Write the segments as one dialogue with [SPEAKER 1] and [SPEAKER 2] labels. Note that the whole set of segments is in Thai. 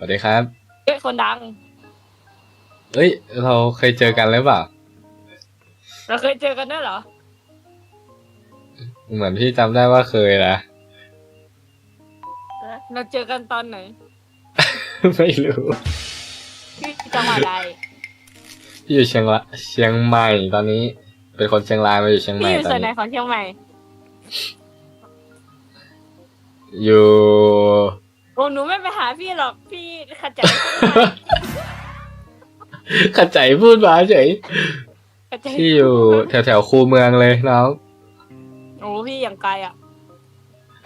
[SPEAKER 1] วัสดีครับ
[SPEAKER 2] เอ้ยคนดัง
[SPEAKER 1] เอ้ย เราเคยเจอกันหรือเปล่า
[SPEAKER 2] เราเคยเจอกันด้วยเหรอ
[SPEAKER 1] เหมือนพี่จำได้ว่าเคยนะ
[SPEAKER 2] เราเจอกันตอนไหน
[SPEAKER 1] ไม่รู้
[SPEAKER 2] ที่จังหวัดใด
[SPEAKER 1] พี่อยู่เชียงละเชียงใหม่ตอนนี้ เป็นคนเชียงรายมาอยู่เชียงให
[SPEAKER 2] พี่
[SPEAKER 1] ม่
[SPEAKER 2] อยู่
[SPEAKER 1] ตอ
[SPEAKER 2] ส่วนนไหน
[SPEAKER 1] นี้
[SPEAKER 2] ของเชียงใหม่
[SPEAKER 1] อยู่
[SPEAKER 2] โอ้หนูไม่ไปหาพี่หรอกพี่ขจัด
[SPEAKER 1] ขจายพูดมาเฉย
[SPEAKER 2] ขจัด
[SPEAKER 1] พี่อยู่แถวแถวๆคูเมืองเลยน้อง
[SPEAKER 2] โอ้พี่อย่างไกลอะ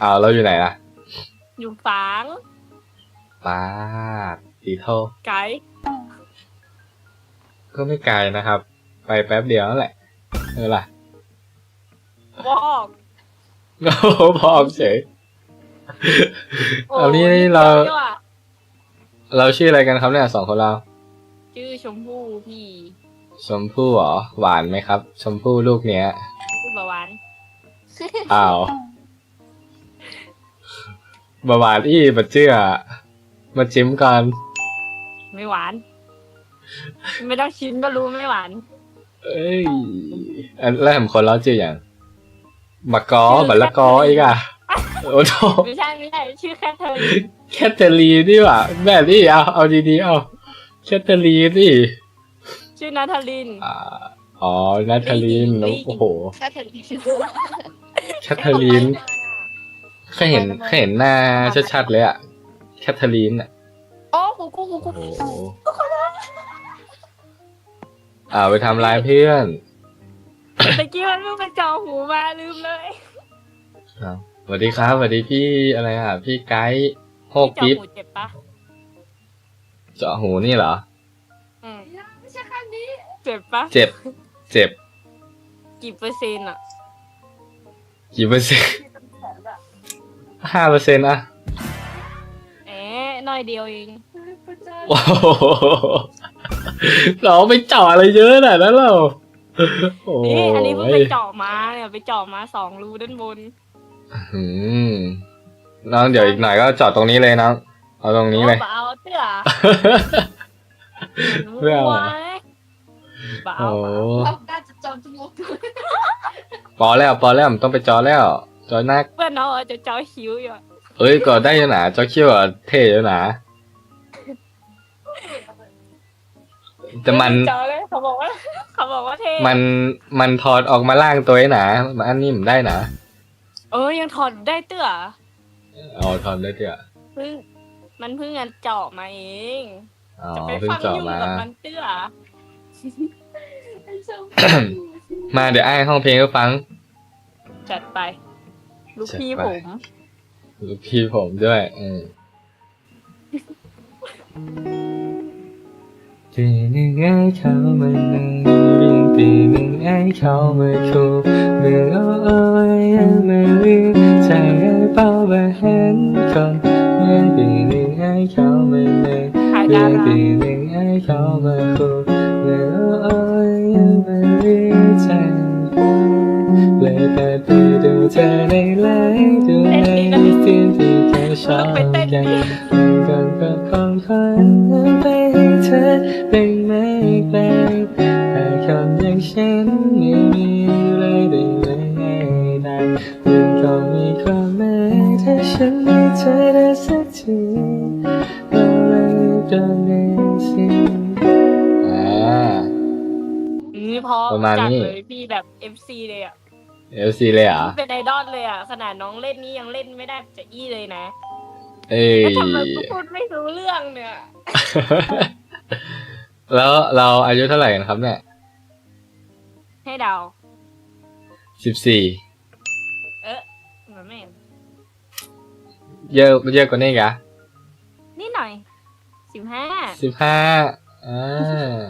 [SPEAKER 1] อ้าวเราอยู่ไหนล่ะ
[SPEAKER 2] อยู่ฝาง
[SPEAKER 1] ป้าดสีโท
[SPEAKER 2] ไกล
[SPEAKER 1] ก็ไม่ไกลนะครับ ไปแป๊บเดียวนั่นแหละเออล่ะ
[SPEAKER 2] บอก
[SPEAKER 1] โอ้โหพอเฉย
[SPEAKER 2] โอ้
[SPEAKER 1] เอานี่เรา
[SPEAKER 2] ดียวอะ
[SPEAKER 1] เราชื่ออะไรกันครับเนี่ยสองคนเรา
[SPEAKER 2] ชื่อชมพู่พี่
[SPEAKER 1] ชมพู่เหรอหวานไหมครับ ชมพู่ลูกเนี้ย
[SPEAKER 2] ชื่อประวัน
[SPEAKER 1] อ้าวบาหวานอี้บัดเจื้อมาจิ้มก่อน
[SPEAKER 2] ไม่หวาน ไม่ต้องชิมก็รู้ไม่หวาน
[SPEAKER 1] เอ้ยอันแล้วผมคนเราชื่ออย่างบักกอบัลละกออีกอะ โอ้โห
[SPEAKER 2] ไม่ใช่ไม่ใช่ชื่อแค่เธอ
[SPEAKER 1] แคทเธอรีนนี่หว่าแบบนี้เอาเอาดีๆเอาแคทเธอรีนนี่
[SPEAKER 2] ชื่อนาทาลิน
[SPEAKER 1] อ่าอ๋อนัทธลิน
[SPEAKER 2] ลี
[SPEAKER 1] โอ้โห
[SPEAKER 2] แค่เธอ
[SPEAKER 1] แคทเธอรีนเคยเห็นเคยเห็นหน้าชัดๆเลยอะแคทเธอรีนอะ
[SPEAKER 2] โอ้กูกูกูกู
[SPEAKER 1] โอ้โหอ่าไปทำลายเพื่อน
[SPEAKER 2] ตะกี้มันเพิ่งไปเจอหูมาลืมเลย
[SPEAKER 1] ครับ สวัสดีครับสวัสดีพี่อะไรอะ พี่ไกด์โฮก
[SPEAKER 2] เจอ
[SPEAKER 1] กิฟ
[SPEAKER 2] หูเจ็บปะ
[SPEAKER 1] เจาะหูนี่เหรอ
[SPEAKER 2] อืม
[SPEAKER 3] ไม่ใช่ข้างนี้
[SPEAKER 2] เจ็บปะ
[SPEAKER 1] เจ็บ เจ็บ
[SPEAKER 2] กี่เปอร์เซ็นต์อะ
[SPEAKER 1] กี่เปอร์เซ็นต์
[SPEAKER 3] ที่เป็นแผลแบบ
[SPEAKER 1] ห้าเปอร์เซ็นต์อะ
[SPEAKER 2] เอ๊ะน้อยเดียวเอง
[SPEAKER 3] พระเจ้า
[SPEAKER 1] โอ้โหเราไปเจาะอะไรเยอะขนาดนั้นเราโอ้
[SPEAKER 2] นี่อันนี้เพิ่งไป
[SPEAKER 1] ย
[SPEAKER 2] เจาะมาเนี่ยไปเจาะมาสองรูด้านบน
[SPEAKER 1] อืมน้องเดี๋ยวอีกหน่อยก็เจอดตรงนี้เลยน้องเอาตรงนี้เลย
[SPEAKER 2] โอ้บ่เอาเตื้อ
[SPEAKER 1] ไม่เอาเหรอ
[SPEAKER 2] บ้า
[SPEAKER 1] โอ้
[SPEAKER 3] เราน่าจะจอมจมูกด้วย
[SPEAKER 1] ปอแล้วปอแล้วมันต้องไปจอแล้ว จอนัก
[SPEAKER 2] เพื่อนน้องเอาจะเจาะคิ้วอยู่อะ
[SPEAKER 1] เอ้ยก็ได้อยู่หนาจอเขี้ยวอะเท่อยู่หนาแต่มัน
[SPEAKER 2] เจาะเลยเขาบอกว่า เขาบอกว่าเท่
[SPEAKER 1] มันมันถอดออกมาล่างตัวไอ้หนามันอันนี้มันได้หนา
[SPEAKER 2] เออยังถอดได้เตื้อ
[SPEAKER 1] เอาถอดได้เถอะ
[SPEAKER 2] เพิ่งมันเพิ่งจะเจาะมาเอง
[SPEAKER 1] อ๋อ
[SPEAKER 2] จะไป
[SPEAKER 1] เพิ่ง
[SPEAKER 2] ฟัง
[SPEAKER 1] เจาะ
[SPEAKER 2] ยุ่ง
[SPEAKER 1] มา
[SPEAKER 2] กับมันเตื้อ
[SPEAKER 3] ไอ้ชม
[SPEAKER 1] มาเดี๋ยวไอ้ายห้องเพลงก็ฟัง
[SPEAKER 2] จัดไป ลูก
[SPEAKER 1] จัด
[SPEAKER 2] พี่
[SPEAKER 1] ไป
[SPEAKER 2] ผม
[SPEAKER 1] ลูกพี่ผมด้วยเออ ปีหนึ่งไอ้เขามานั่งเรียงปีหนึ่งไอ้เขามาคู่เมื่อโอ้ยไม่ลืมใจไอ้เป้าไปเห็นคนเมื่อปีหนึ่งไอ้เขามานั่ง
[SPEAKER 2] ขาย
[SPEAKER 1] เรี
[SPEAKER 2] ดาย
[SPEAKER 1] ง
[SPEAKER 2] รา
[SPEAKER 1] ปีหนึ่งไอ้เขามาคู่เมื่อโอ้ยไม่ลืมใจเลยเปิดไปดูเธอในไลน์ดูในฟิล์มที่แค่ชอบกันก่อนก็คงฝันไปให้เธ
[SPEAKER 2] FC เลยอะ
[SPEAKER 1] เอลซีเลยเหรอ
[SPEAKER 2] เป็นไอดอลเลยอะ ขนาดน้องเล่นนี่ยังเล่นไม่ได้จะอี้เลยนะ
[SPEAKER 1] เอ้ย
[SPEAKER 2] แล้วทำไมกูพูดไม่รู้เรื่องเนี่ย
[SPEAKER 1] แล้วเราอายุเท่าไหร่กันครับเนี่ย
[SPEAKER 2] ให้เดา
[SPEAKER 1] สิบสี่
[SPEAKER 2] เออเหมือนไม่เห็น
[SPEAKER 1] เยอะเยอะกว่านี้อีกอะ
[SPEAKER 2] นิดหน่อยสิบห้า
[SPEAKER 1] สิบห้าอ่า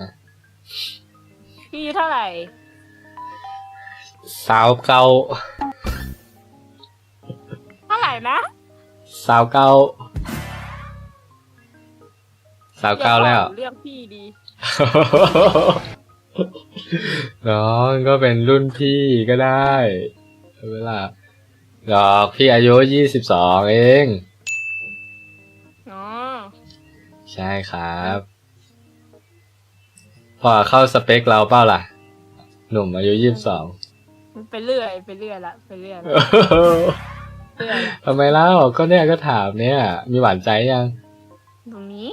[SPEAKER 2] พี่อายุเท่าไหร่
[SPEAKER 1] สาวเก่า
[SPEAKER 2] เท่าไหร่นะ
[SPEAKER 1] สาวเก่าสาวเก่าแล้ว
[SPEAKER 2] เรื่องพี่ดี
[SPEAKER 1] น้องก็เป็นรุ่นพี่ก็ได้เวลาดอกพี่อายุยี่สิบสองเอง
[SPEAKER 2] อ๋อ
[SPEAKER 1] ใช่ครับพอเข้าสเปคเราเปล่าล่ะ หนุ่มอายุยี่สิบสอง
[SPEAKER 2] ไปเรื่อยไปเรื่อยละไปเรื่อยละเรื่อยละ
[SPEAKER 1] ทำไมเล่าก็เนี่ยก็ถามเนี่ย มีหวานใจยัง
[SPEAKER 2] ตรงนี้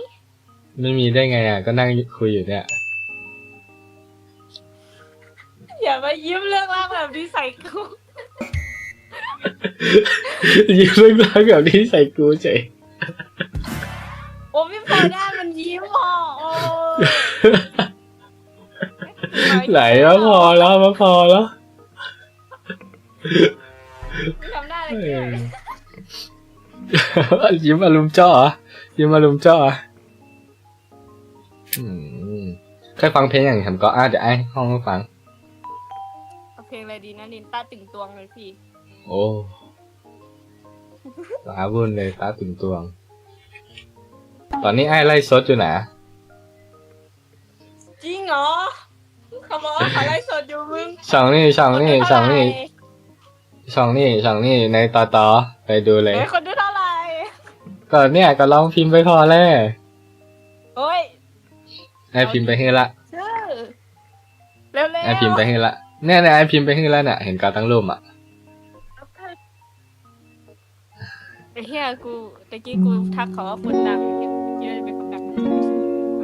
[SPEAKER 1] ไม่มีได้ไงอะ ก็นั่งคุยอยู่เนี่ย
[SPEAKER 2] อย่ามายิ้มเรื่องราวแบบนี้ใส่กู
[SPEAKER 1] ยิ้มเรื่องรักแบบนี้ใส่กูเฉย
[SPEAKER 2] โอ้พี่พอได้มันยิ้มอะโอ้
[SPEAKER 1] ไหลแล้วพอแล้วมาพอแล้ว
[SPEAKER 2] ทำได้อะไร
[SPEAKER 1] เอ
[SPEAKER 2] เงี้ย
[SPEAKER 1] อยิ้มอารมณ์เจ้าเหรอยิ้มอารมณ์เจ้าเหรออืมเคยฟังเพลงอย่างฉันก็อะเดี๋ยวไอ้ห้องให้ฟัง
[SPEAKER 2] เอาเพลงอะไรดีนะนินตาตึงตวงเลยพี่
[SPEAKER 1] โอ้ตาบุญเลยตาตึงตวง ตอนนี้ไอ้ไล่ซดอยู่นะ
[SPEAKER 2] จริงเหรอขโมยขอไลฟ์สดอยู่มึง
[SPEAKER 1] ช่องนี่ช่องนี่ช่องนี่ ช่องนี่ช่องนี่ในต่อต่อไปดูเลย
[SPEAKER 2] เฮ้ยคนดูเท่าไหร่
[SPEAKER 1] ก็เนี่ยก็ลองพิมพ์ไปพอแล้ว
[SPEAKER 2] โอ้ย
[SPEAKER 1] ไอ้พิมพ์ไปให้ละ
[SPEAKER 2] ชื่อเร็วๆ
[SPEAKER 1] ไอ้พิมพ์ไปให้ละเนี่ยเนี่ยไอ้พิมพ์ไปให้แล้วเนี่ยเห็นการตั้งรูปอะ
[SPEAKER 2] ไอ้เหี้ยกูตะกี้กูทักเขาว่าคนดังเหี้ยเหี้ยเป็นคนดัง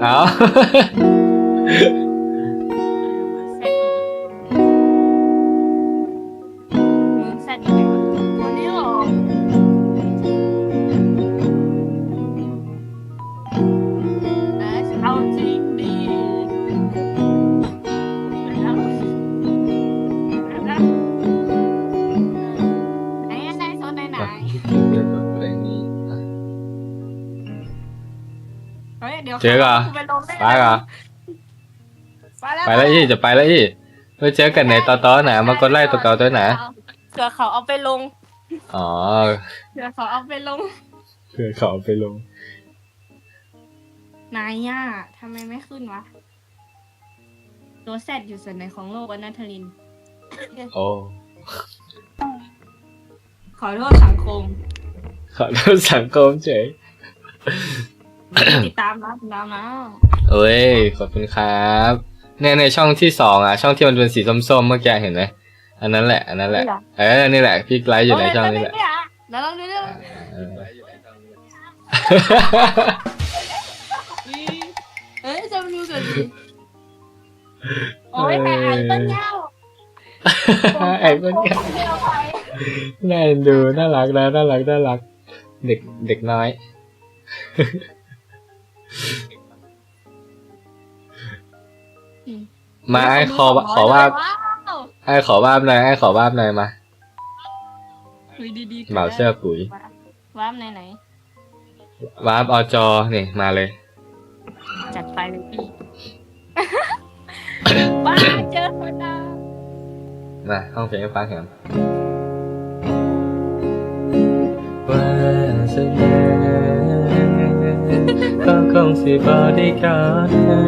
[SPEAKER 1] เอา
[SPEAKER 2] เฮ้ยเดี๋ยว
[SPEAKER 1] เจอกัน
[SPEAKER 2] ไปลงได้
[SPEAKER 1] ไปก่อน
[SPEAKER 2] ไปแล้ว
[SPEAKER 1] ไปแล้วอีจะไปแล้วอีไปเจอกันในต่อต่อหนะมากดไล่ตัวเก่าตัวหนะ
[SPEAKER 2] เผื่อเขาเอาไปลง
[SPEAKER 1] อ๋อ
[SPEAKER 2] เผื่อเขาเอาไปลง
[SPEAKER 1] เพื่อเขาเอาไปลง
[SPEAKER 2] นายย่าทำไมไม่ขึ้นวะตัวแซดอยู่ส่วนไหนของโลกวะนัทลิน
[SPEAKER 1] โอ้
[SPEAKER 2] ขอโทษสังคม
[SPEAKER 1] ขอโทษสังคมเฉย
[SPEAKER 2] ติดตามนะติดตามนะ
[SPEAKER 1] เอ้ยขอบคุณครับเนี่ยในช่องที่สองอะ ช่องที่มันเป็นสีส้มๆเมื่อกี้เห็นไหมอันนั้นแหละอันนั้นแหละ เออนี่แหละพี่ไลฟ์อยู่ในช่องนี้แหละ
[SPEAKER 2] โยแล้วลองดูดิ
[SPEAKER 1] เออ
[SPEAKER 2] เอ้ยจะมาดูกันดิโอ้ยแต่ไอ้ต้นเงา
[SPEAKER 1] ไอ้เพื่อนกัน
[SPEAKER 2] เดียวไป
[SPEAKER 1] น่าเอ็นดูน่ารักนะน่ารักน่ารัก เด็กเด็กน้อย มาไอ้ขอขอว่าบ
[SPEAKER 2] ว้าว
[SPEAKER 1] ไอ้ขอว่าบหน่อยไอ้ขอว่าบหน่อยมา
[SPEAKER 2] คุยดีๆ
[SPEAKER 1] เหมาเสื้อปุ๋ย
[SPEAKER 2] ว้าวไหนไหน
[SPEAKER 1] วาร์ปอจอนี่มาเลย
[SPEAKER 2] ๆจัดไปเลยพี่บ้าเจอคนดัง
[SPEAKER 1] มาห้องเพลงให้ฟังเห็นวาสนา ก็คงสิบอได้กอดให้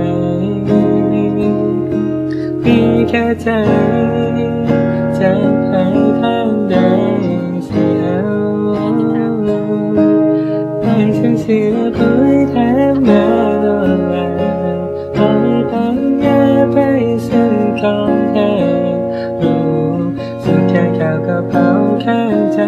[SPEAKER 1] มีแค่ใจจะให้ทางใดเสียไม่ใช่เสียผู้แทนแม่นอนแลปล่อยปัญญาไปเส้นของแห่รู้สุดแค่ข่าวกระเป๋าข้างใจ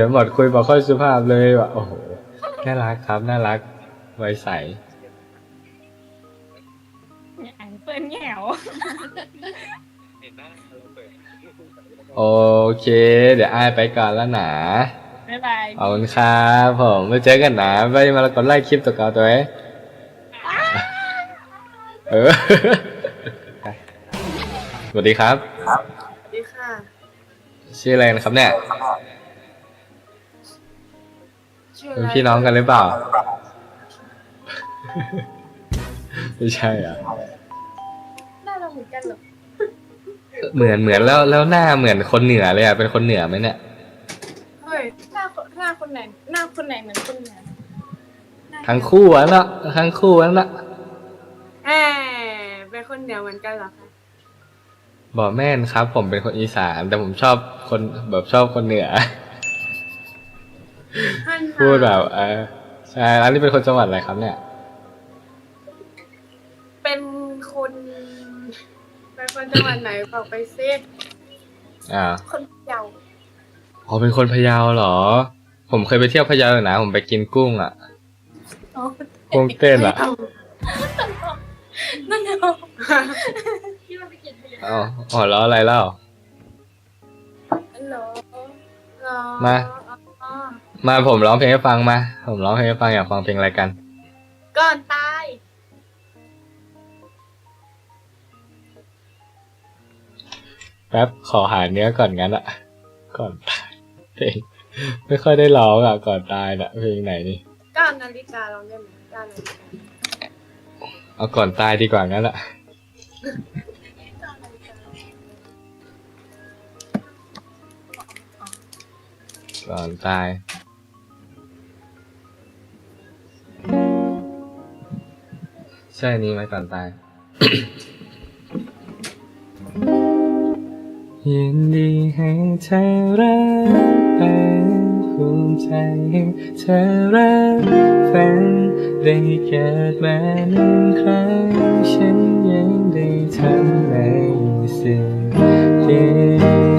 [SPEAKER 1] ยงหมดคุยบอกค่อยสุภาพเลยว่ะโอ้โหน่ารักครับ น่ารักไว้ใส
[SPEAKER 2] เปิดแง่ว
[SPEAKER 1] โอเค เดี๋ยวอ้ายไปก่อนแล้วหนา
[SPEAKER 2] บ๊ายบาย
[SPEAKER 1] ขอบคุณครับผมไว้เจอกันนะไปมากดไลค์คลิปตัวเก่าตัวเองเออสวัสดีครับ
[SPEAKER 2] ดีค่ะ
[SPEAKER 1] ชื่ออะไรนะครับเนี่ย
[SPEAKER 3] ชื่ออะ
[SPEAKER 1] เป็น
[SPEAKER 3] ไร
[SPEAKER 1] พี่น้องกันหรือเปล่า ไม่ใช่อะ
[SPEAKER 3] หน้าเราเหมือนกันเหรอ
[SPEAKER 1] เหมือนเหมือนแล้วแล้วหน้าเหมือนคนเหนือเลยอะ เป็นคนเหนือไหมเนี่ย
[SPEAKER 3] เฮ้ยหน้าคนหน้าคนไหน หน้าคนไหนเหมือนคนไหนหน้า
[SPEAKER 1] ทั้งคู่อะนะทั้งคู่อะนะ
[SPEAKER 3] แหมเป็นคนเหนือเหมือนกันเหรอคะ
[SPEAKER 1] บอกแม่นครับ ผมเป็นคนอีสาน แต่ผมชอบคนแบบชอบคนเหนือ
[SPEAKER 3] ฮั่น
[SPEAKER 1] พูดแบบ เออใช่แล้วนี่เป็นคนจังหวัดอะไรครับเนี่ย
[SPEAKER 3] เป็นคนเป็นคนจังหวัดไหนบอกไปซิ
[SPEAKER 1] อ่า
[SPEAKER 3] คนพะเยา
[SPEAKER 1] อ๋อเป็นคนพะเยาเหรอ ผมเคยไปเที่ยวพะเยาอยู่นะผมไปกินกุ้งอะ
[SPEAKER 2] อ๋อ
[SPEAKER 1] กุ้งเต้นอะ
[SPEAKER 2] นั่นเอง
[SPEAKER 3] ที่มันไปกินพะเยา
[SPEAKER 1] อ๋ออ๋อแล้วอะไรเล่า
[SPEAKER 3] เหรอเหรอ
[SPEAKER 1] มา
[SPEAKER 3] อ๋อ
[SPEAKER 1] มาผมร้องเพลงให้ฟังมา ผมร้องเพลงให้ฟังอยากฟังเพลงอะไรกัน
[SPEAKER 3] ก่อนตาย
[SPEAKER 1] แป๊บขอหาเนื้อก่อนงั้นอะก่อนตายเพลงไม่ค่อยได้ร้องอะก่อนตายนะเพลงไหนนี่
[SPEAKER 3] เก้านาฬิกาลองได้ไหมเก้านาฬิกา
[SPEAKER 1] เอาก่อนตายดีกว่างั้นอะ
[SPEAKER 3] เก้านาฬิกา
[SPEAKER 1] ก่อนตาย ช่นี้ไหมก่อนตาย ยินดีให้เธอรักเป็นภูมิใจให้เธอรักฝันได้เกิดมาหนึ่งครั้ง ฉันยังได้ทำในสิ่งที่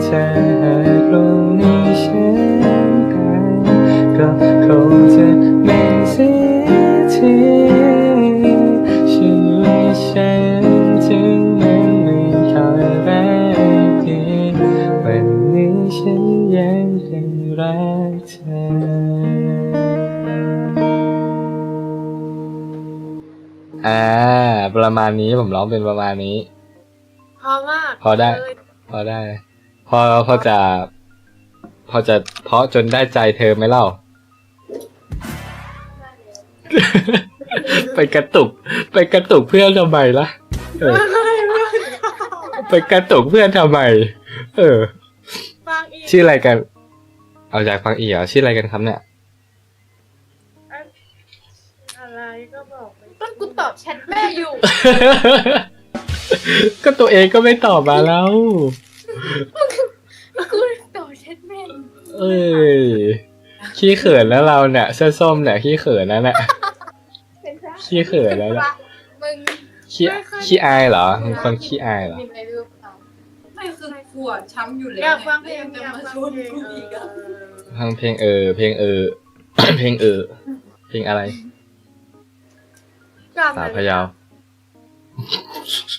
[SPEAKER 1] เธอหากลงนี้ฉันก็คง มาณนี้ผมร้องเป็นประมาณนี้
[SPEAKER 3] พอมาก
[SPEAKER 1] พอได้
[SPEAKER 3] เลย
[SPEAKER 1] พอได้ พอพอจะ พอจะเพราะจนได้ใจเธอไหมเล่า ไปกระตุก ไปกระตุกเพื่อนทำไมล่ะเออไปกระตุกเพื่อนทำไม เออ
[SPEAKER 3] ฟังอีก
[SPEAKER 1] ชื่ออะไรกัน เอาจากฟังอีกเหรอชื่ออะไรกันครับเนี่ย
[SPEAKER 3] กูตอบแชทแม่อยู่
[SPEAKER 1] ก็ตัวเองก็ไม่ตอบมาแล้ว
[SPEAKER 3] กูตอบแชทแม่
[SPEAKER 1] เอ้ย ขี้เขินแล้วเราเนี่ยเสื้อส้มเนี่ยขี้เขินแล้วเนี่ย
[SPEAKER 3] เป็นพระ
[SPEAKER 1] ขี้เขินแล้วเนี่ย
[SPEAKER 3] มึง
[SPEAKER 1] ขี้ขี้อายเหรอเป็นคนขี้อายเหรอ
[SPEAKER 3] มีอะไรหรือเปล่า
[SPEAKER 4] ไม่คือกูอะช้ำอยู่แล้ว
[SPEAKER 3] อยากฟังเพลง
[SPEAKER 4] จะ
[SPEAKER 3] อยาก
[SPEAKER 4] มา
[SPEAKER 3] ฟัง
[SPEAKER 4] ชวน
[SPEAKER 3] เพลง
[SPEAKER 4] กูอีกอะ
[SPEAKER 1] ฟังเพลงเออ เพลงเออ เพลงเออ เพลงอะไร สาวพะเยา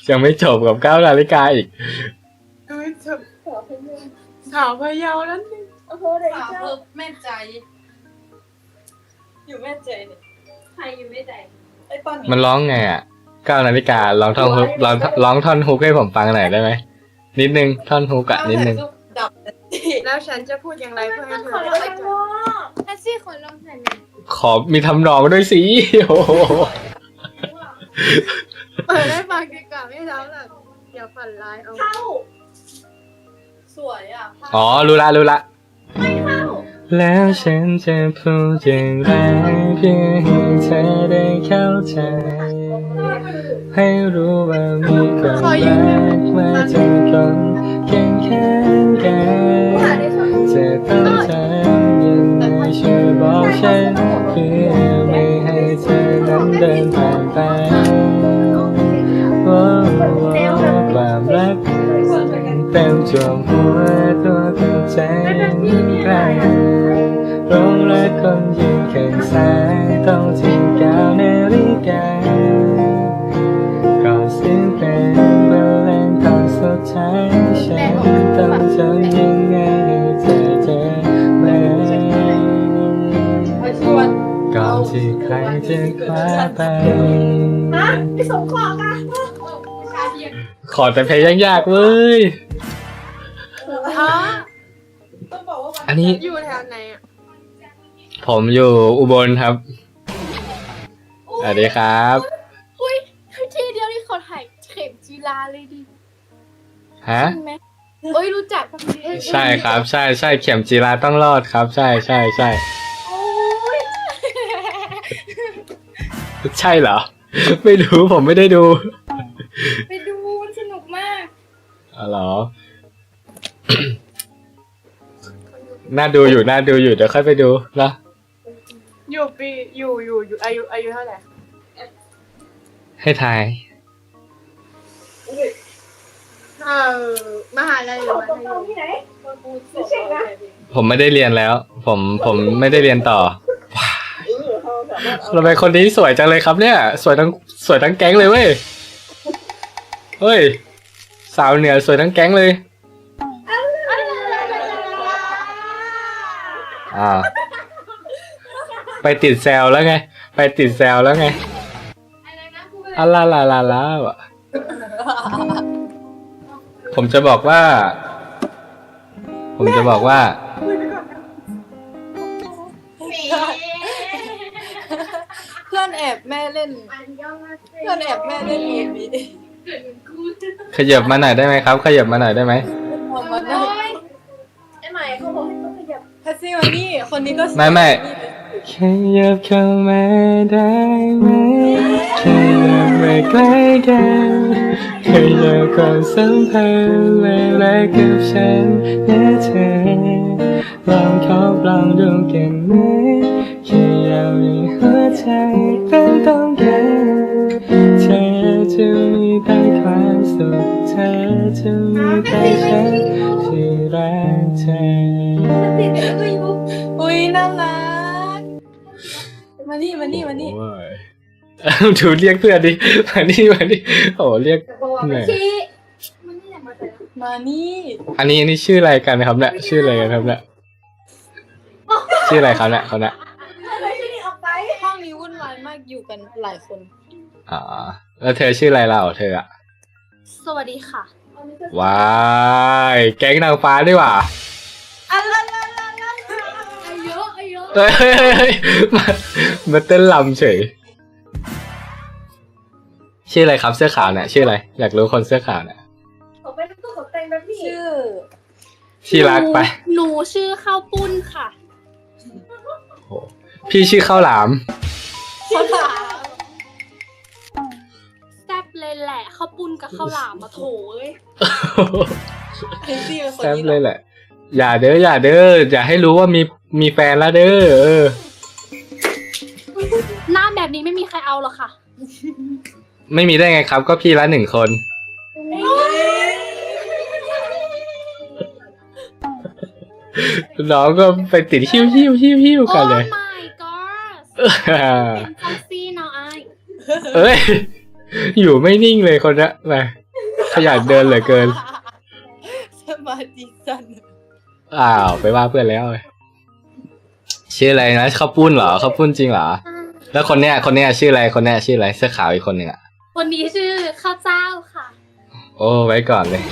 [SPEAKER 1] ยังไม่จบกับเก้านาฬิกาอีก
[SPEAKER 3] ไม่จบสาวพะเยาแล้วนึงอำเภอไหน
[SPEAKER 4] สาว
[SPEAKER 3] เจ้า
[SPEAKER 4] เพิ่มแม่ใจ อยู่แม่ใจเนี่ย
[SPEAKER 3] ใครอยู่ไม่ใจ
[SPEAKER 4] ไอ้ป้อน
[SPEAKER 1] มันร้องไงอะเก้านาฬิการ้องท่อนฮุกร้องร้องท่อนฮุกให้ผมฟังหน่อยได้ไหมนิดนึงท่อนฮุกอะนิดนึง
[SPEAKER 4] ดับ
[SPEAKER 3] แล้วฉันจะพูดอย่างไรเพื่อให้เธอ
[SPEAKER 4] ขอร้
[SPEAKER 3] ได้
[SPEAKER 4] อง
[SPEAKER 3] ใจ
[SPEAKER 4] ว่า
[SPEAKER 3] แท็กซี่ขอลองหน่อยนะ
[SPEAKER 1] ขอมีทำนองด้วยสิโอ้โห
[SPEAKER 3] เปิดได้ฟังดีกว่าไม่แล้วล่ะอย่าฝันร้ายเอา
[SPEAKER 4] เข้า สวยอะ
[SPEAKER 1] อ๋อ รู้ละรู้ละแล้วฉันจะพูดอย่างไรเพื่อให้เธอได้เข้าใจ ให้รู้ว่ามีความรักมาจากคนแข็งแข็งกัน จะต้องทำยังไงช่วยบอกฉันเพื่อไม่ให้เธอนั้นเดินผ่าน ไปโอ้ความรักเต็มจมหัวตัวกับใจยังไกลลงรักคนยืนข้างซ้ายต้องที จะคว้าไป
[SPEAKER 4] ไปส่งของอะ
[SPEAKER 1] ขอแต่เพลงยากๆเว้ย
[SPEAKER 3] ฮะ
[SPEAKER 4] ต้องบอกว่า
[SPEAKER 1] อันนี้
[SPEAKER 3] อยู่แถวไหนอะ
[SPEAKER 1] ผมอยู่อุบลครับสวัสดีครับ
[SPEAKER 3] อุ้ยทีเดียวที่เขาถ่ายเข็มจีราเลยดิ
[SPEAKER 1] ฮะ
[SPEAKER 3] ใช่ไหมเอ้ยรู้จักปะ
[SPEAKER 1] ใช่ครับ ใช่ใช่เข็มจีราต้องรอดครับ ใช่ใช่ใช่
[SPEAKER 3] โอ้ย
[SPEAKER 1] ใช่เหรอ ไม่รู้ผมไม่ได้ดู
[SPEAKER 3] ไปดูมันสนุกมาก
[SPEAKER 1] อ๋อเหรอ น่าดูอยู่น่าดูอยู่เดี๋ยวค่อยไปดูนะ
[SPEAKER 3] อยู่ปีอยู่อยู่อยู่อายุอายุเท่าไหร่
[SPEAKER 1] ให้ทาย
[SPEAKER 3] เออมหาลัยหรือมัธยม
[SPEAKER 4] ไม่ใช่นะ
[SPEAKER 1] ผมไม่ได้เรียนแล้ว ผมผมไม่ได้เรียนต่อ ทำไมคนนี้สวยจังเลยครับเนี่ย สวยทั้งสวยทั้งแก๊งเลยเว้ย เฮ้ย สาวเหนือสวยทั้งแก๊งเลย อ่า ไปติดแซวแล้วไง ไปติดแซวแล้วไงอะลาลาลาลาวะผมจะบอกว่า ผมจะบอกว่า
[SPEAKER 3] อนแอบแม่เล่นเพื่อนแอบแม่เล่นเกมนี้
[SPEAKER 1] ขยับมาหน่อยได้ไหมครับ ขยับมาหน่อยได้ไหม
[SPEAKER 3] ออกมาได้
[SPEAKER 4] ไอ้ใหม่เขาบอกให้ต้องขยับ
[SPEAKER 3] แพสซี่มานี่คนนี้ก็สวย
[SPEAKER 1] ไม่ไม่ขยับเข้ามาได้ไหมขยับมาใกล้กันขยับความสัมพันธ์เวลากับฉันและเธอลองขอบลองดูกันไหมแค่อยากมีหัว ใจเป็นต้องการเธอจะมีแต่ความสุขเธอจะมีแต่ฉันที่รักเธอ
[SPEAKER 3] อุ้ยน่ารัก มานี่มานี่มานี่
[SPEAKER 1] โอ้ยถูเรียกเพื่อนดิมานี่มานี่โอ้เรียกเหนื่อย
[SPEAKER 3] มานี่
[SPEAKER 1] อันนี้อันนี้ชื่ออะไรกันนะครับเนี่ยชื่ออะไรกันครับเนี่ยชื่ออะไรครับเนี่ยเขาเนี่ย
[SPEAKER 4] อ
[SPEAKER 3] ยู่กันหลายคน
[SPEAKER 1] อ๋อ แล้วเธอชื่ออะไรเราเธออะ
[SPEAKER 3] สวัสดีค่ะ
[SPEAKER 1] ว้ายแก๊งนางฟ้าด้วยว่ะ
[SPEAKER 3] อะลาลาลาลา
[SPEAKER 2] อายุอายุ
[SPEAKER 1] เฮ้ยเฮ้ยเฮ้ยมามาเต้นลำเฉย ชื่ออะไรครับเสื้อขาวเนี่ยชื่ออะไร อยากรู้คนเสื้อขาวเนี่ย
[SPEAKER 4] ออกไปต้องตกแต่งแบบนี้
[SPEAKER 3] ชื่อ
[SPEAKER 1] ที่รักไป
[SPEAKER 2] หนูชื่อข้าวปุ้นค่ะ
[SPEAKER 1] โอ้พี่ชื่อข้าวหลาม
[SPEAKER 3] เขาถาม
[SPEAKER 2] แซ่บเลยแหละข้าวปุ้นกับข้าวหลามมาโถเอ้ย
[SPEAKER 3] เพนซี่เป็นคน
[SPEAKER 1] แซ่บ
[SPEAKER 3] นี้
[SPEAKER 1] เลยแหละ อย่าเด้ออย่าเด้ออย่าให้รู้ว่ามีมีแฟนแล้วเด้อเออ
[SPEAKER 2] หน้าแบบนี้ไม่มีใครเอาหรอกค่ะ
[SPEAKER 1] ไม่มีได้ไงครับ ก็พี่ละหนึ่งคน น้องก็ไปติดหิ้วหิ้วหิ้วหิ้ว
[SPEAKER 2] โอ้
[SPEAKER 1] กันเลย
[SPEAKER 2] my god เป็นคอมซี่เนาะไอาย
[SPEAKER 1] เอ้ย อยู่ไม่นิ่งเลยคนละไปขยันเดินเหลือเกิน
[SPEAKER 3] สมาธิสั้น
[SPEAKER 1] อ้าว ไปว่าเพื่อนแล้วเว้ยชื่ออะไรนะข้าวปุ้นเหรอข้าวปุ้นจริงเหรอแล้วคนเนี้ยคนเนี้ยชื่ออะไรคนเนี้ยชื่ออะไรเสื้อขาวอีกคนหนึ่งอะ
[SPEAKER 2] คนนี้ชื่อข้าวเจ้าค่ะ
[SPEAKER 1] โอ้ไว้ก่อนเลย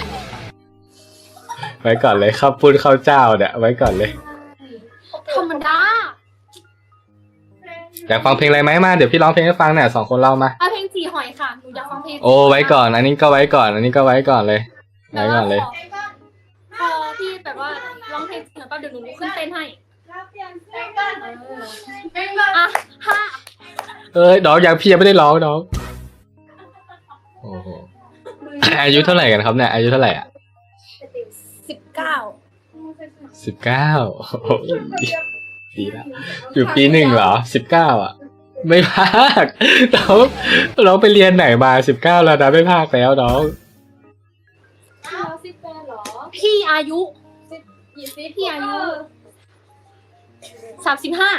[SPEAKER 1] ไว้ก่อนเลยข้าวปุ้นข้าวเจ้าเนี่ยไว้ก่อนเลย
[SPEAKER 2] ธรรมดา
[SPEAKER 1] อยากฟังเพลงอะไรไหมมาเดี๋ยวพี่ร้องเพลงให้ฟังเนี่ยสองคนเล่ามา
[SPEAKER 2] เอาเพลงจีหอยค่ะหนูอยากฟังเพลงจี
[SPEAKER 1] โอ้ไว้ก่อน อันนี้ก็ไว้ก่อน อันนี้ก็ไว้ก่อนเลยไว้ก่อนเลย
[SPEAKER 2] พอพี่แบบว่าร้องเพลงจีหอยแป๊บเดี๋ยวหนูลุกขึ้นเต้นให้อะห้า
[SPEAKER 1] เอ้ยน้องยังพี่ยังไม่ได้ร้องน้องโอ้โหอายุเท่าไหร่กันครับเนี่ยอายุเท่าไหร่อะ
[SPEAKER 3] สิบเก้า
[SPEAKER 1] สิบเก้า ปีละอยู่ปีหนึ่งเหรอสิบเก้าอะ ไม่พากน้องน้องไปเรียนไหนมาสิบเก้าแล้วนะไม่พากแล้วน้อง
[SPEAKER 4] สิบแปดหรอ
[SPEAKER 2] พี่อายุ
[SPEAKER 4] ยี่สิบ
[SPEAKER 2] พี่อายุสามสิบห้า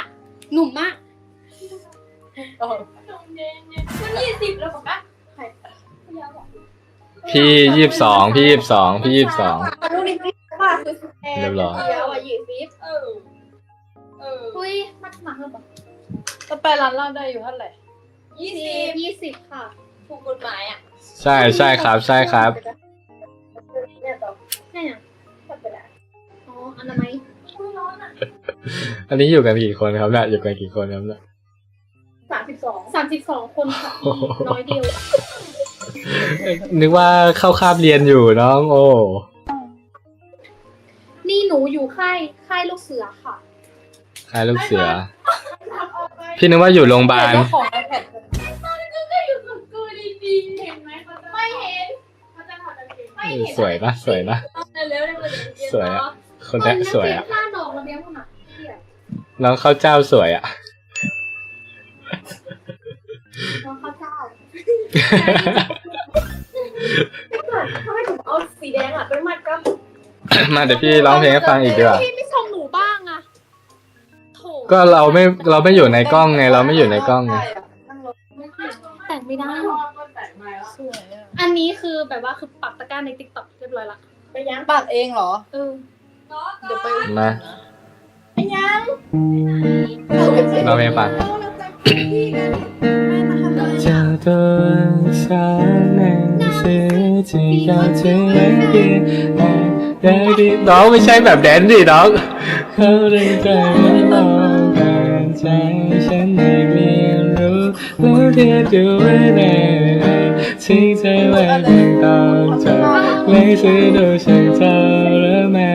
[SPEAKER 2] หนุ่มมาก
[SPEAKER 4] มันยี่สิบแล้วปะ
[SPEAKER 1] พี่ยี่สิบสองพี่ยี่สิบสองพี่ยี่สิบสอง
[SPEAKER 4] ลูกนี่ว่าคือสิบแปด
[SPEAKER 1] เรียบร้อย
[SPEAKER 4] เดียวอะยี่สิบเออเออ
[SPEAKER 2] อุ้ยมัดหนักเลยปะ
[SPEAKER 3] จะไปร้านเหล้าได้อยู่เท่าไหร่
[SPEAKER 4] ยี่สิบ
[SPEAKER 2] ยี่สิบค่ะ
[SPEAKER 4] ถูกกฎหมายอะ
[SPEAKER 1] ใช่ใช่ครับ ใช่ครับ
[SPEAKER 4] เนี่ยต่อ
[SPEAKER 2] แค่ยัง
[SPEAKER 4] ตัดไปแล้ว
[SPEAKER 2] อ๋ออันนั้นไหม
[SPEAKER 4] ร้อนอะ
[SPEAKER 1] อันนี้อยู่กันกี่คนครับเนี่ยอยู่กันกี่คนครับเนี่ย
[SPEAKER 4] สามสิบสอง
[SPEAKER 5] สามสิบสองคนค่ะพี่น้อยเดียว
[SPEAKER 1] นึกว่าเข้าคาบเรียนอยู่น้องโอ้
[SPEAKER 5] นี่หนูอยู่ค่ายค่ายลูกเสือค่ะ
[SPEAKER 1] คล้ายลูกเสือ พี่นึกว่าอยู่โรงพยาบาล
[SPEAKER 3] เจ้าของไอแพด
[SPEAKER 5] กูดีๆเห็นไหมเขาจะ
[SPEAKER 4] ไม่เห็น
[SPEAKER 5] เขาจะถอดกางเกง
[SPEAKER 4] ไม่เห็น
[SPEAKER 1] สวยนะสวยนะ
[SPEAKER 4] เร็วๆเร็วๆ
[SPEAKER 1] สวยอะ คนเนี้ยสวยอะ
[SPEAKER 5] หน้าหนองระเบียงคุณอะเหี้ย
[SPEAKER 1] น้องข้าวเจ้าสวยอะ
[SPEAKER 5] น้องข้าวเจ้า
[SPEAKER 4] ทำไมถึงเอาสีแดงอะไปมัดกับ
[SPEAKER 1] มาเดี๋ยวพี่ร้องเพลงให้ฟังอีกดีกว่า
[SPEAKER 5] พี่ไม่ชมหนูบ้างอะโถ
[SPEAKER 1] ก็เราไม่เราไม่อยู่ในกล้องไง เราไม่อยู่ในกล้องไง
[SPEAKER 3] นั่งรถ
[SPEAKER 5] แต่งไม่ได้
[SPEAKER 3] ก็แต่งมาแล้วสวยอะ
[SPEAKER 5] อันนี้คือแบบว่าคือปักตะกร้าในติ๊กต็อกเรียบร้อยละ
[SPEAKER 4] ไปยัง
[SPEAKER 3] ปัดเองเหรอ
[SPEAKER 5] เออ
[SPEAKER 3] เดี๋ยวไป
[SPEAKER 1] มา
[SPEAKER 4] ไปยัง
[SPEAKER 1] ร้องเพลงให้ฟังจะโดนสอนหนังสือที่เขาจะเล่นเกีย ร์ได้ดีน้องไม่ใช่แบบแดนดิน้องเขาเรียนใจไม่มองกันใจฉันได้เรีรู้แล้วเรียนดูไว้ในที่เธอไว้ตั้งตอนจบไม่ซื้อดูฉันเท่าแล้วแม่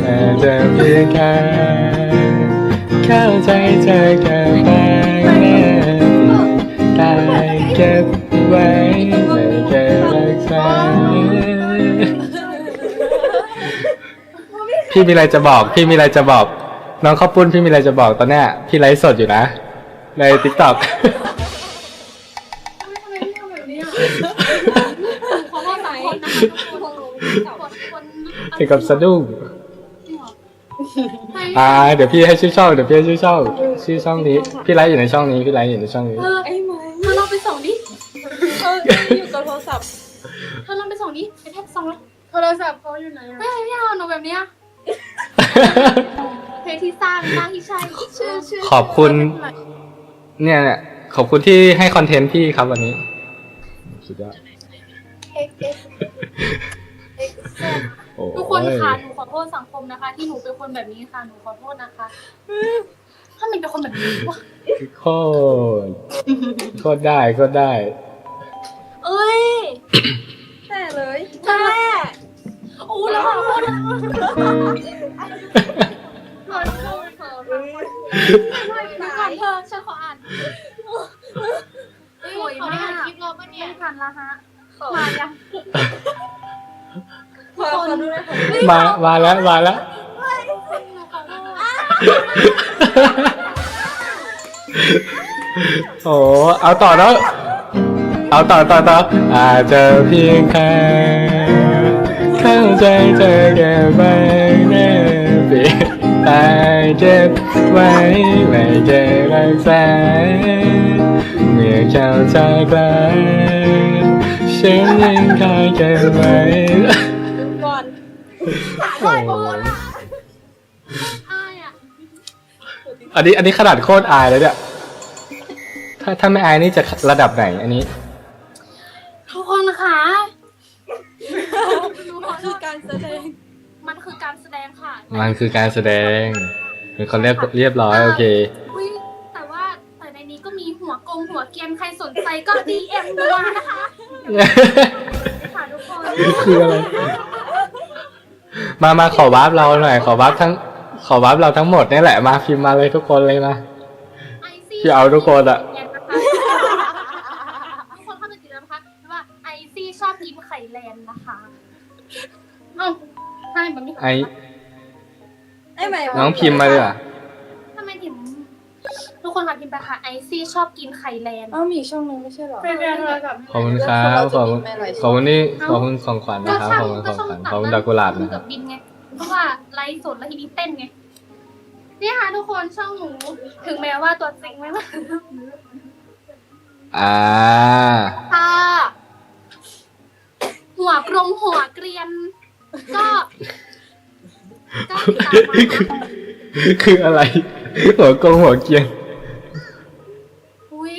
[SPEAKER 1] แต่จะเพียงแค่เข้าใจเธอแค่บางนาทีแต่เก็บไว้ พี่มีอะไรจะบอก พี่มีอะไรจะบอก น้องข้าวปุ้นพี่มีอะไรจะบอกตอนเนี้ยพี่ไลฟ์สดอยู่นะ ในติ๊กต็อก
[SPEAKER 5] ทำไมพี่ทำแบบนี้อะขอโทษสายคนนะคะคนคน
[SPEAKER 1] ถึงกับสะดุ้ง
[SPEAKER 5] ใคร
[SPEAKER 1] อ่า เดี๋ยวพี่ให้ชื่อช่องเดี๋ยวพี่ให้ชื่อช่องชื่อช่องนี้ พี่ไลฟ์อยู่ในช่องนี้พี่ไลฟ์อยู่ในช่องนี้
[SPEAKER 5] เธอ
[SPEAKER 3] ไอ้ไหม
[SPEAKER 5] เธอลองไปส่องดิ
[SPEAKER 3] เอออยู่กับโทรศัพท์
[SPEAKER 5] เธอลองไปส่องดิไอแพทส่องแล้ว
[SPEAKER 3] โทรศัพท์เขาอยู่ไหน
[SPEAKER 5] ไม่
[SPEAKER 3] อะ
[SPEAKER 5] ให้พี่เอาหนูแบบเนี้ย เพลงที่สร้างสร้างที่ใช่
[SPEAKER 3] ชื่อชื่อ
[SPEAKER 1] ขอบคุณ เนี่ยเนี่ยขอบคุณที่ให้คอนเทนต์พี่ครับวันนี้ สุดยอด
[SPEAKER 3] เอ็กเอ็กเอ็กแซด
[SPEAKER 1] โอ้
[SPEAKER 5] ทุกคน
[SPEAKER 1] ย
[SPEAKER 5] ค่ะหนูขอโทษสังคมนะคะ ที่หนูเป็นคนแบบนี้ค่ะหนูขอโทษนะคะถ้ามันเป็นคนแบบนี้วะ
[SPEAKER 1] โคตรโคตรได้โคตรได้
[SPEAKER 5] เอ้ย ขอโทษขอโทษเดี๋ยวก่อนเธอฉันขออ่านสวยมากคลิปเราปะเนี่ยไม่ทันละฮะมายัง
[SPEAKER 3] ขอดูหนะ
[SPEAKER 1] มามาแล้วมาแล้ว
[SPEAKER 5] หนูขอโทษ
[SPEAKER 1] โอ้เอาต่อแล้วเอาต่อต่อต่ออาจจะเพียงแค่ ใจเธอแค่ไม่แน่เปลี่ยเก็บไว้ไม่เก็บรักษาเมื่อเข้าใจกันฉันยังคอยเก็บไว้
[SPEAKER 3] ก่อน
[SPEAKER 1] โอ้โห
[SPEAKER 5] อายอะ
[SPEAKER 1] อันนี้อันนี้ขนาดโคตรอายเลยเนี่ยถ้าถ้าไม่อายนี่จะระดับไหนอันนี้
[SPEAKER 5] คือษ
[SPEAKER 3] การแสดง
[SPEAKER 5] มันคือการแสดงค่ะ
[SPEAKER 1] มันคือการแสดงเป็นคนเรียบเรียบร้อยโอเค
[SPEAKER 5] อุ๊ยแต่ว่าแต่ในนี้ก็มีหัวกงหัวเกรียนใครสนใจก็ DM มานะคะค่ะทุกคน
[SPEAKER 1] คืออะไร มามาขอวาร์ปเราหน่อย ขอวาร์ปทั้ง ขอวาร์ปเราทั้งหมดนี่แหละมาพิมพ์มาเลยทุกคนเลยมา
[SPEAKER 5] ไอซี่
[SPEAKER 1] พี่เอาทุกคนอะ
[SPEAKER 5] เอ้าใช่มันไม่
[SPEAKER 1] ไอ
[SPEAKER 3] ไอ้ไหม
[SPEAKER 1] น้องพิมพ์มาเลยอะ
[SPEAKER 5] ทำไมถึงทุกคนมาพิมพ์ไปค่ะไอซี่ชอบกินไข่แลน
[SPEAKER 3] เอ้ามีช่องนึงไม่ใช่เหรอ
[SPEAKER 5] เป็นเรียนโทรศัพท์
[SPEAKER 1] ขอบคุณครับขอบคุณขอบคุณนี่ขอบคุณของขวัญนะครับขอบคุณของขวัญขอบคุณดอกกุหลาบนะค
[SPEAKER 5] กั
[SPEAKER 1] รั
[SPEAKER 5] บบ บินไง เพราะว่าไลฟ์สดแล้วทีนี้เต้นไงนี่ค่ะทุกคนช่องหนู ถึงแม้ว่าตัวจริงไม่มา
[SPEAKER 1] อ่า
[SPEAKER 5] ค่ะหัวกรงหัวเกรียน ก็ก็ติดตามมา
[SPEAKER 1] คืออะไร หัวกงหัวเกรียน
[SPEAKER 5] อุ้ย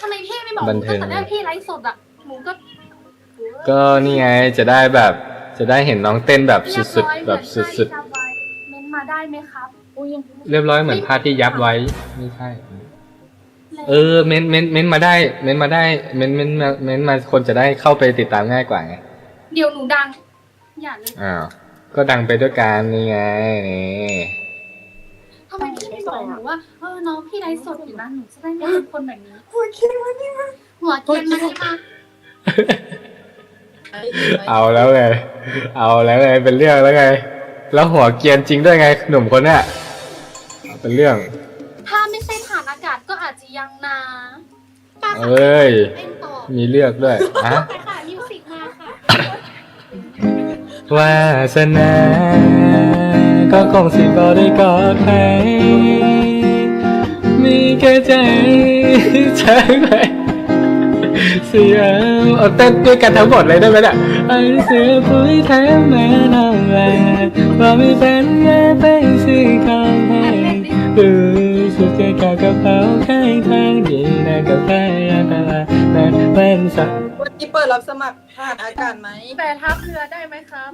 [SPEAKER 5] ทำไมพี่ไม่บอก
[SPEAKER 1] บันเทิง
[SPEAKER 5] ตั้งแต่แรกพี่ไลฟ์สดอะ หนูก็
[SPEAKER 1] ก็นี่ไงจะได้แบบ จะได้เห็นน้องเต้นแบบสุดๆแบบสุด
[SPEAKER 5] ๆเม้นมาได้ไหมครับ
[SPEAKER 3] อุ้ยยัง
[SPEAKER 1] เรียบร้อยเหมือนภาพที่ยับไว้ ไม่ใช่ เออ เม้นเม้นเม้นมาได้ เม้นมาได้ เม้นเม้นมาเม้นมาคนจะได้เข้าไปติดตามง่ายกว่าไง
[SPEAKER 5] เดี๋ยวหนูดัง อย่าเลย
[SPEAKER 1] อ้าว ก็ดังไปด้วยกันนี่ไงนี่
[SPEAKER 5] ทำไมพี่ไม่บอกหนูว่าเออน้องพี่ไลฟ์สดอยู่นะหนูจะได้ไม่เป็นคนแบบนี้
[SPEAKER 3] หัวเคี้ยวนี่มา
[SPEAKER 5] หัวเทียนมาที่มา
[SPEAKER 1] เอาแล้วไง เอาแล้วไง เป็นเรื่องแล้วไง แล้วหัวเกรียนจริงด้วยไง หนุ่มคนเนี้ย เป็นเรื่อง
[SPEAKER 5] ถ้าไม่ใช่ผ่านอากาศก็อาจจะยังนะป้า
[SPEAKER 1] เอ้ย
[SPEAKER 5] เต้นต่อ
[SPEAKER 1] มีเลือกด้วยฮะ
[SPEAKER 5] วา
[SPEAKER 1] สนา ก็คงสิบอได้กอดใครมีแค่ใจใช่ไหมเสียเอาเต้นด้วยกันทั้งหมดเลยได้ไหมเนี่ยไอเสือปุ๋ยแถมแม่น้องแหวว่าไม่เป็นไงไปซื้อของให้ดูสุดใจกับกระเป๋าข้างทางดีนะกับแฟอันตรายนั่นเป็นสัก
[SPEAKER 6] ดรับสมัครทหารอากาศไหม
[SPEAKER 3] แต่ทัพเรือได้ไหมครับ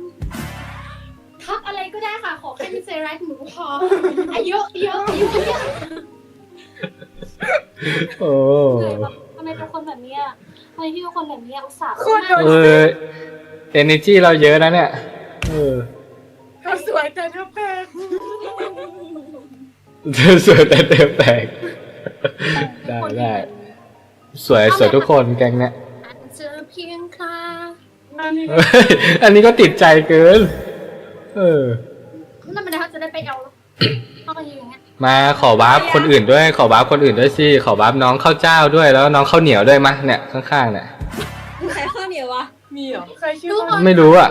[SPEAKER 5] ทับอะไรก็ได้ค่ะ ขอแค่ไม่เซรัสหนูพออายุเยอะอายุเยอะ
[SPEAKER 1] โอ้
[SPEAKER 5] เหนื่อยแบบทำไมเป็นคนแบบเนี้ยทำไมพี่เป็นคนแบบเนี้ยอุตส่าห์
[SPEAKER 3] โคตรโดน
[SPEAKER 1] เออ energy เราเยอะนะเนี่ย เออ
[SPEAKER 3] เขาสวยแต่ถ้าแพง
[SPEAKER 1] สวยแต่เต็มแตกได้ได้สวยสวยทุกคนแกงเนี่ย
[SPEAKER 3] นั่นนี่
[SPEAKER 1] เฮ้ยอันนี้ก็ติดใจเกิน เออ
[SPEAKER 5] นั่นมันเขาจะได้ไปเอาเข้ามาอยู่อย่างเงี้ย
[SPEAKER 1] มาขอวาร์ปคนอื่นด้วย ขอวาร์ปคนอื่นด้วยสิขอวาร์ปน้องข้าวเจ้าด้วยแล้วน้องข้าวเหนียวด้วยมะเนี่ยข้างๆเนี่ย
[SPEAKER 4] ใครข้าวเหนียววะ
[SPEAKER 6] มีเหรอ
[SPEAKER 3] เคยชื่อว่า
[SPEAKER 1] ไม่รู้อะ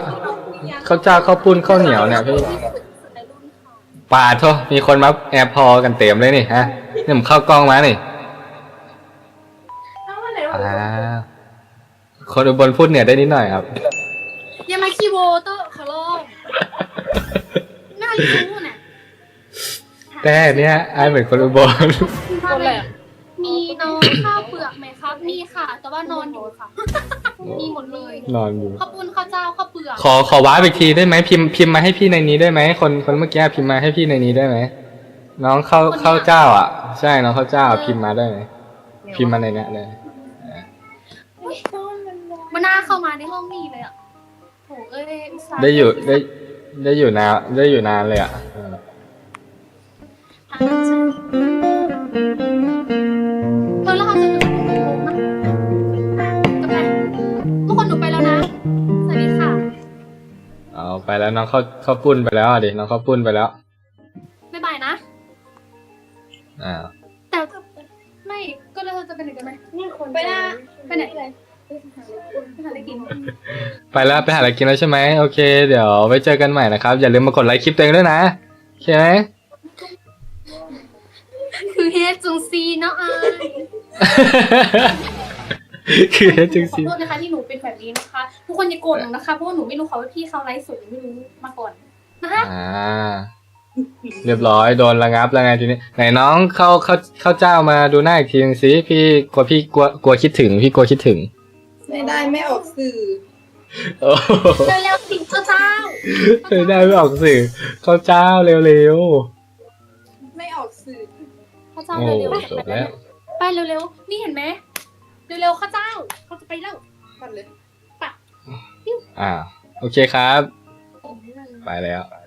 [SPEAKER 1] ข้าวเจ้าข้าวปุ้นข้าวเหนียวเนี่ยพี่
[SPEAKER 5] ในรุ่นเขา
[SPEAKER 1] ปาดโทมีคนมาแอบพอกันเต็มเลยนี่ฮะนี่ผมเข้ากล้องมานี่
[SPEAKER 3] ถ้าวันไหน
[SPEAKER 1] อ่า คนอุบลพูดเหนือได้นิดหน่อยครับ
[SPEAKER 5] อย่ามาคีโวเตอร์ขอร้องน่ารู้น่ะ
[SPEAKER 1] แต่เนี่ยไอเหมือนคนอุบล
[SPEAKER 3] คนแหละ
[SPEAKER 5] มีน้องข้าวเปลือกไหมครับ มีค่ะ แต่ว่านอนอยู่ค่ะ มีหมดเลย
[SPEAKER 1] นอนอยู่
[SPEAKER 5] ข้าวปุ้นข้าวเจ้าข้าวเปลือก
[SPEAKER 1] ขอขอว้าร์ปอีกทีได้ไหมพิมพ์พิมพ์มาให้พี่ในนี้ได้ไหมคนคนเมื่อกี้พิมพ์มาให้พี่ในนี้ได้ไหมน้องเข้าเข้าเจ้า อะ ใช่น้องเข้าเจ้าพิมพ์มาได้ไหมพิมพ์มาในเนี้ยเลย
[SPEAKER 5] มันน่าเข้ามาในห้องนี้เลยอะโถเอ้ยอุตส่าห์
[SPEAKER 1] ได้อยู่ได้ได้อยู่นานได้อยู่นานเลยอะเออ
[SPEAKER 5] อาจจะเออแล้วเขาจะดูโมงนะกลับไปทุกคนหนูไปแล้วนะ สวัสดีค่ะ
[SPEAKER 1] เอาไปแล้วน้องเข้าเข้าปุ้นไปแล้วอะดิน้องเข้าปุ้นไปแล้ว
[SPEAKER 5] บ๊ายบายนะ
[SPEAKER 1] อ่า
[SPEAKER 5] แต่ไม่ก็แล้วเราจะไปไหนกันไหม
[SPEAKER 3] นี่คน
[SPEAKER 5] ไปนะ ไปไหนเลย ไปหาอะไรกิน
[SPEAKER 1] ไปแล้วไปหาอะไรกินแล้วใช่ไหมโอเค เดี๋ยวไว้เจอกันใหม่นะครับ อย่าลืมมากดไลค์คลิปตัวเองด้วยนะโอเคไหม
[SPEAKER 5] คือเฮดจุงซีเนาะอาย
[SPEAKER 1] คือจึง
[SPEAKER 5] ขอ
[SPEAKER 1] สิ
[SPEAKER 5] โทษนะคะที่หนูเป็นแบบนี้นะคะ ทุกคนอย่าโกรธหนูนะคะเพราะว่าหนูไม่รู้ค่ะว่าพี่เขาไลฟ์สดหรือไม่รู้มาก่อนนะคะ
[SPEAKER 1] อ่าเรียบร้อยโดนระงับแล้วไงทีนี้ไหนน้องเข้าเข้าเข้าเจ้ามาดูหน้าอีกทีนึงสิพี่กลัวพี่กลัวกลัวคิดถึง พี่กลัวคิดถึง
[SPEAKER 6] ไม่ได้ไม่ออกสื่อ
[SPEAKER 1] โอ้โห
[SPEAKER 5] เร็วๆสิเจ้า
[SPEAKER 1] ไม่ได้ไม่ออกสื่อเข้าเจ้าเร็ว
[SPEAKER 6] ไม่ออกสื่อ
[SPEAKER 5] ข้า
[SPEAKER 1] ๆ
[SPEAKER 5] เจ้า
[SPEAKER 1] โอ้
[SPEAKER 5] เร็ว
[SPEAKER 1] จบแล้ว
[SPEAKER 5] ๆไปเร็วๆนี่เห็นไหมเร็วๆข้าเจ้าเขาจะไปแล้ว
[SPEAKER 6] กันเลย
[SPEAKER 1] อ่า โอเคครับ ไปแล้ว
[SPEAKER 5] ไ